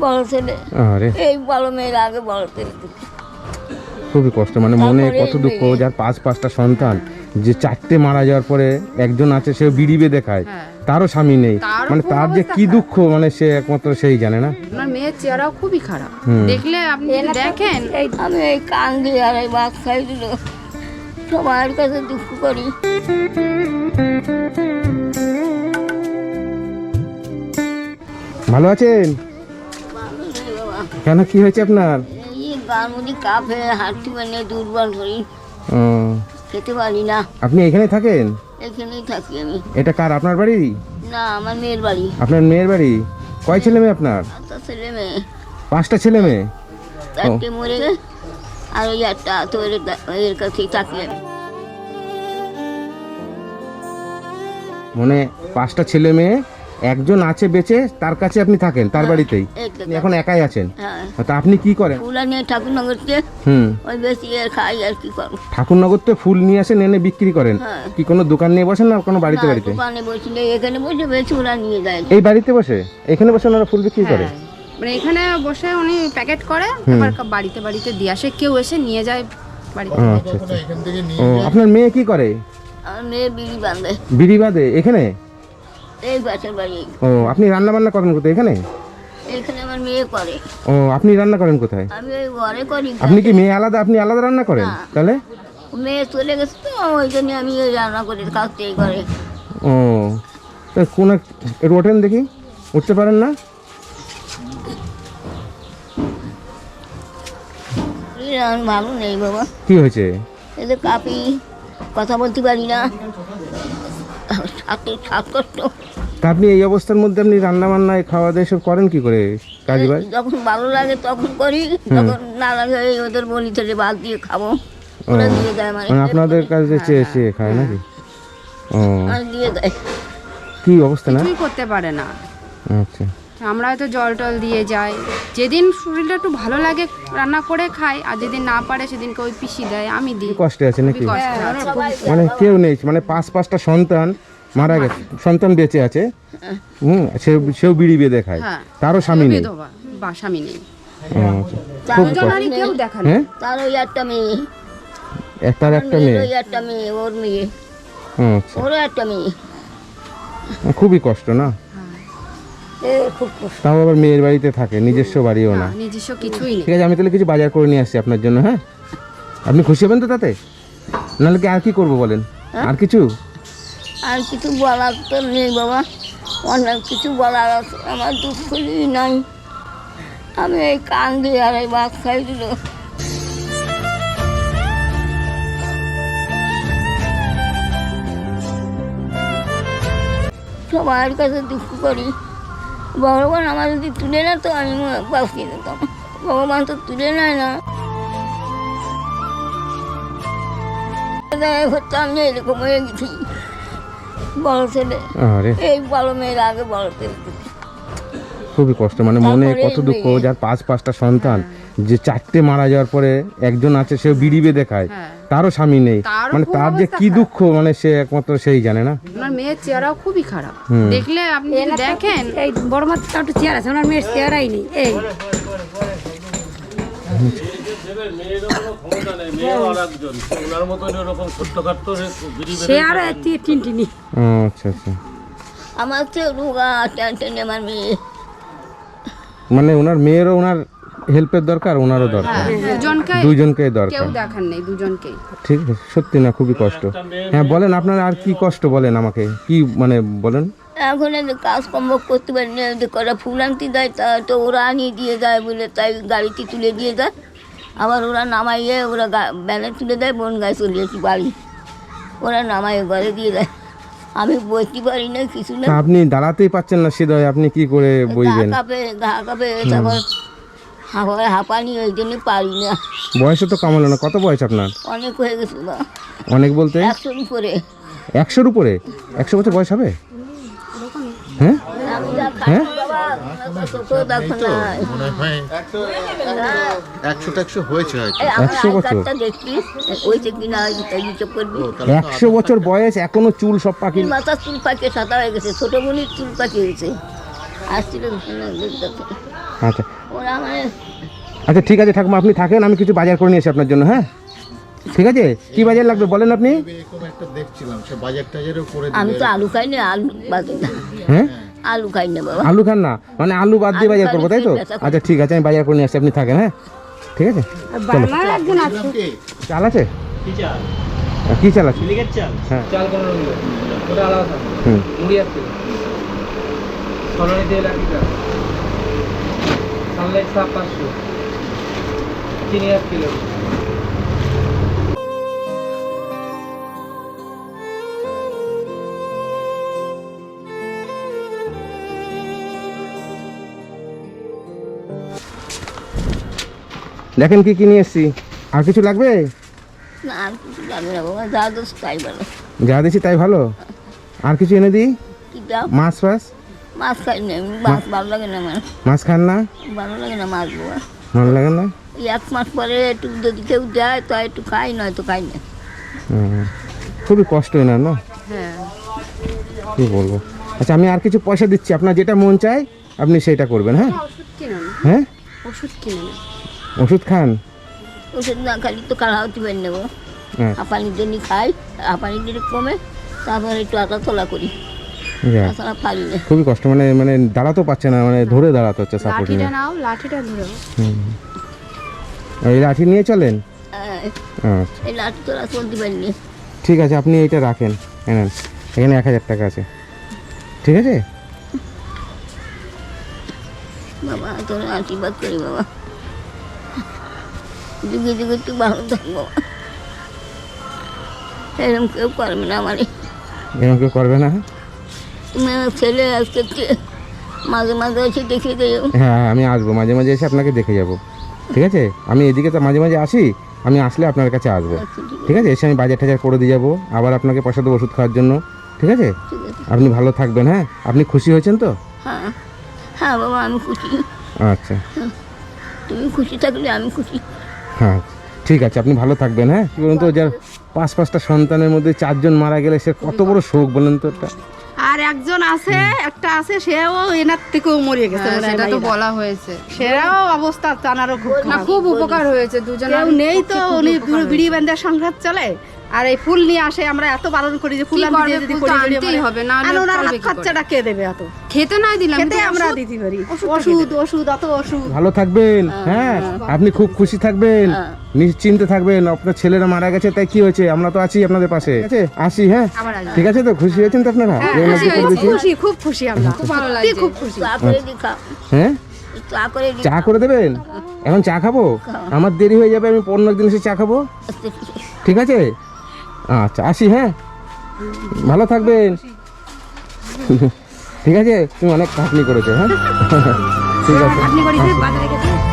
বড় ছেলে আরে এই বড় মেয়ের আগে বড় ছেলে খুবই কষ্ট মানে মনে কত দুঃখ যার পাঁচ পাঁচটা সন্তান যে চারটে মারা যাওয়ার পরে একজন আছে সে বিড়ি বেঁধে খায়। হ্যাঁ। তারও স্বামী নেই। মানে তার যে কি দুঃখ মানে সে একমাত্র সেই জানে না। মেয়ের চেহারাও খুবই খারাপ। হুম। দেখলে আপনি দেখেন এই আমি এই কান দিয়ে আর এই বাঘ খাই দিল সবার কাছে দুঃখ করি। ভালো আছেন? বাবা কেন কি হয়েছে আপনার? এই মধ্যে কাপে হাঁটতে পারি দুর্বল ও, খেতে পারি না। আপনি এখানে থাকেন? এখানেই থাকি আমি। এটা কার আপনার বাড়ি? না আমার মেয়ের বাড়ি। আপনার মেয়ের বাড়ি? কয় ছেলে মেয়ে আপনার? একটা ছেলে মেয়ে। পাঁচটা ছেলে মেয়ে? চারটে মরে গেছে। আর ওই একটা তো এর কাছেই থাকি আমি। মানে পাঁচটা ছেলে মেয়ে একজন আছে বেঁচে তার কাছে আপনি থাকেন তার বাড়িতেই। আপনি এখন একাই আছেন। হ্যাঁ। তা আপনি কি করেন? ফুলা নিয়ে ঠাকুরনগরকে। হুম। ওই বেশি আর খাই আর কি করব। ঠাকুরনগর থেকে ফুল নিয়ে আসেন এনে বিক্রি করেন। হ্যাঁ। কি কোনো দোকান নিয়ে বসেন না কোনো বাড়িতে বাড়িতে? দোকানে বসলে এখানে বসে বেশি ওরা নিয়ে যায়। এই বাড়িতে বসে? এখানে বসে ওনারা ফুল বিক্রি করে? হ্যাঁ। মানে এখানে বসে উনি প্যাকেট করে আবার বাড়িতে বাড়িতে দিয়ে আসে। কেউ এসে নিয়ে যায় বাড়িতে। আচ্ছা আচ্ছা। আপনার মেয়ে কি করে? আমার মেয়ে বিড়ি বাঁধে। বিড়ি বাদে এখানে? এই বাড়ি। ও আপনি রান্না বান্না করেন কোথায়? এখানে? এখানে আমার মেয়ে করে। ও আপনি রান্না করেন কোথায়? আমি ওই ঘরে করি আপনি কি মেয়ে আলাদা? আপনি আলাদা রান্না করেন? তাহলে? মেয়ে চলে গেছে তো ওই জন্য আমি ওই রান্না করে খাচ্ছি এই ঘরে। ও তা কোন এক- একটু ওঠেন দেখি। উঠতে পারেন না? ভালো নেই বাবা। কি হয়েছে? এদের কাপি কথা বলতে পারি না। ছাত্র শ্বাসকষ্ট তা আপনি এই অবস্থার মধ্যে আপনি রান্না বান্না খাওয়া দাওয়া সব করেন কি করে কাজ বাজ যখন ভালো লাগে তখন করি যখন না লাগে ওদের বলি দিয়ে খাব ওরা দিয়ে দেয় মানে। মানে আপনাদের কাছে চেয়ে চেয়ে খায় নাকি? ও। আর দিয়ে দেয়। কি অবস্থা না? কিছুই করতে পারে না। আচ্ছা। আমরা হয়তো জল টল দিয়ে যাই। যেদিন শরীরটা একটু ভালো লাগে রান্না করে খাই আর যেদিন না পারে সেদিনকে ওই পিসি দেয় আমি দিই। কি কষ্টে আছে নাকি? কষ্ট মানে কেউ নেই মানে পাঁচ পাঁচটা সন্তান মারা গেছে সন্তান বেঁচে আছে। হুম সে সেও বিড়ি বেঁধে খায়। হ্যাঁ। তারও স্বামী নেই। বা স্বামী নেই। আচ্ছা। কেউ দেখা নেই হ্যাঁ? তার ওই একটা মেয়ে। তার একটা মেয়ে? একটা মেয়ে ওর মেয়ে। আচ্ছা। ওরও একটা মেয়ে। খুবই কষ্ট না? এ খুব কষ্ট। তাও আবার মেয়ের বাড়িতে থাকে নিজস্ব বাড়িও না। না, নিজস্ব কিছুই নেই। ঠিক আছে আমি তাহলে কিছু বাজার করে নিয়ে আসছি আপনার জন্য হ্যাঁ? আপনি খুশি হবেন তো তাতে? নাহলে কি আর কি করব বলেন? আর কিছু? আর কিছু বলার তো নেই বাবা। অনেক কিছু বলার আছে, আমার দুঃখ নাই। আমি এই কান দিয়ে আর এই বাঘ খাই দিল। সবার কাছে দুঃখ করি। ভগবান আমার যদি তুলে না তো আমি বাঁচিয়ে দিতাম ভগবান তো তুলে নেয় না। আমি এরকম হয়ে গেছি। বড় ছেলে। আরে। এই বড় মেয়ের আগে বড় ছেলে। খুবই কষ্ট মানে মনে কত দুঃখ যার পাঁচ পাঁচটা সন্তান যে চারটে মারা যাওয়ার পরে একজন আছে সে বিড়ি বেঁধে খায়। হ্যাঁ। তারও স্বামী নেই। মানে তার যে কি দুঃখ মানে সে একমাত্র সেই জানে না। ওনার মেয়ের চেহারাও খুবই খারাপ। দেখলে আপনি দেখেন এই বড় একটু চেয়ার আছে ওনার মেয়ের চেয়ারাই নেই। এই। সে আর টিনটিনি। ও, আচ্ছা আচ্ছা। আমার তো রোগা টেনশন আমার মেয়ে। মানে ওনার মেয়েরও ওনার হেল্পের দরকার ওনারও দরকার? হ্যাঁ, দুজনকে কেউ দরকার? দেখার নেই দুজনকেই। ঠিক আছে সত্যি না খুবই কষ্ট। হ্যাঁ বলেন আপনার আর কি কষ্ট বলেন আমাকে? কি মানে বলেন? এখন এদের কাজকর্ম করতে পারি না এদের কটা ফুল আনতে দেয় তা তো ওরা আনিয়ে দিয়ে যায় বলে তাই গাড়িতে তুলে দিয়ে যায়। আবার ওরা নামাইয়ে ওরা ব্যানে তুলে দেয় বন গায়ে চলে আসি বাড়ি ওরা নামাইয়ে ঘরে দিয়ে দেয় আমি বসতে পারি না কিছু না। আপনি দাঁড়াতেই পাচ্ছেন না সিধয় আপনি কি করে গা বইবেন? কাঁপে গা কাপে তারপর হাঁপায় হাঁপানি ওই জন্য পারি না। বয়সও তো কামালো না কত বয়স আপনার? অনেক হয়ে গেছে অনেক বলতে? একশোর উপরে। একশোর উপরে? একশো বছর বয়স হবে? হ্যাঁ? হ্যাঁ? বাবা, আমার তো চোখেও দেখো না। একশো বছর? ওই যে কিনা ওই যে একশো বছর বয়স এখনও চুল সব পাখি। মাথার চুল পাকিয়ে সাদা হয়ে গেছে ছোট বোনের চুল পাকিয়ে গেছে আসছিল আচ্ছা। ওরা মানে আচ্ছা ঠিক আছে ঠাকুমা আপনি থাকেন আমি কিছু বাজার করে নিয়েছি আপনার জন্য হ্যাঁ? ঠিক আছে? কি বাজার লাগবে বলেন আপনি? এরকম একটা দেখছিলাম সে বাজার টাজারও করে আমি তো আলু খাই না আলু হ্যাঁ? আলু খাই না বাবা। আলু খান না? মানে আলু বাদ দিয়ে বাজার করব তাই তো। আচ্ছা ঠিক আছে আমি বাজার করে নিয়ে আসছি আপনি থাকেন হ্যাঁ? ঠিক আছে? চাল। আছে। কি চাল? আহ, কি চাল আছে? হ্যাঁ। হুম। সানলাইট সাপ পাঁচশো। কিলো। দেখেন কি কি নিয়ে এসছি। আর কিছু লাগবে? না আর কিছু লাগবে না বাবা যা দোষ তাই বলো যা দিছি তাই ভালো? আর কিছু এনে দিই? মাছ ফাছ? মাছ খাই না মাছ ভালো লাগে না আমার। মাছ খান না? ভালো লাগে না মাছ বাবা। ভালো লাগে না? এক মাস পরে একটু যদি কেউ দেয় তো একটু খাই নয় তো খাই না। খুবই কষ্ট না না? হ্যাঁ। কি বলব? আচ্ছা আমি আর কিছু পয়সা দিচ্ছি। আপনার যেটা মন চায় আপনি সেটা করবেন হ্যাঁ? হ্যাঁ? ওষুধ কিনে ওষুধ খান? ওষুধ না খালি তো কালাহতি বের নেব। হ্যাঁ। হাঁপানি দিনই খাই হাঁপানি দিনে কমে তারপরে একটু আটা তোলা করি। যাক, তাছাড়া পারি না। খুবই কষ্ট মানে মানে দাঁড়াতেও পারছে না মানে ধরে দাঁড়াতে হচ্ছে সাপোর্ট লাঠিটা নাও লাঠিটা ধরো হুম। এই লাঠি নিয়ে চলেন? হ্যাঁ, আচ্ছা। এই লাঠি তোলা চলতে পারিনি ঠিক আছে আপনি এইটা রাখেন এনেন এখানে এক হাজার টাকা আছে। ঠিক আছে? বাবা তোর আশীর্বাদ করি বাবা। যুগে যুগে একটু ভালো থাক বাবা এরকম কেউ করবে না আমার। এরকম কেউ করবে না? তুমি আমার ছেলে আজকে মাঝে মাঝে এসে দেখে দিও হ্যাঁ আমি আসব। মাঝে মাঝে এসে আপনাকে দেখে যাব। ঠিক আছে? আমি এদিকে তো মাঝে মাঝে আসি। আমি আসলে আপনার কাছে আসব। আচ্ছা, ঠিক আছে। এসে আমি বাজার টাজার করে দিয়ে যাব। আবার আপনাকে পয়সা দেবো ওষুধ খাওয়ার জন্য। ঠিক আছে? ঠিক আছে। আপনি ভালো থাকবেন হ্যাঁ? আপনি খুশি হয়েছেন তো? হ্যাঁ। হ্যাঁ বাবা আমি খুশি। আচ্ছা। তুমি খুশি থাকলে আমি খুশি। হ্যাঁ ঠিক আছে আপনি ভালো থাকবেন হ্যাঁ? কি বলুন তো যার পাঁচ পাঁচটা সন্তানের মধ্যে চারজন মারা গেলে সে কত বড় শোক বলেন তো এটা আর একজন আছে একটা আছে সেও এনার থেকেও মরে গেছে হ্যাঁ, সেটা তো বলা হয়েছে। সেরাও অবস্থা তানারও খুব না খুব উপকার হয়েছে দুজন নেই তো উনি বিড়ি বান্ধার সংঘাত চলে আর এই ফুল নিয়ে আসে আমরা এত বারণ করি যে ফুল আনতে? যদি আনতেই হবে, না আর ওনার করবে হাত খরচাটা কে দেবে এত? খেতে নাই দিলাম খেতে আমরা দিতে পারি। ওষুধ ওষুধ অত ওষুধ। ভালো থাকবেন হ্যাঁ আপনি খুব খুশি থাকবেন নিশ্চিন্তে থাকবেন আপনার ছেলেরা মারা গেছে তাই কি হয়েছে? আমরা তো আছি আপনাদের পাশে। আসি হ্যাঁ? ঠিক আছে তো? খুশি হয়েছেন তো আপনারা? খুশি করে খুব খুশি আমরা। খুব ভালো লাগছে। খুব খুশি। করে খাও। হ্যাঁ? চা করে চা করে দেবেন? এখন চা খাব? আমার দেরি হয়ে যাবে আমি পনেরো দিন এসে চা খাব? ঠিক আছে? আচ্ছা আসি হ্যাঁ? ভালো থাকবেন। ঠিক আছে তুমি অনেক খাটনি করেছ হ্যাঁ? ঠিক আছে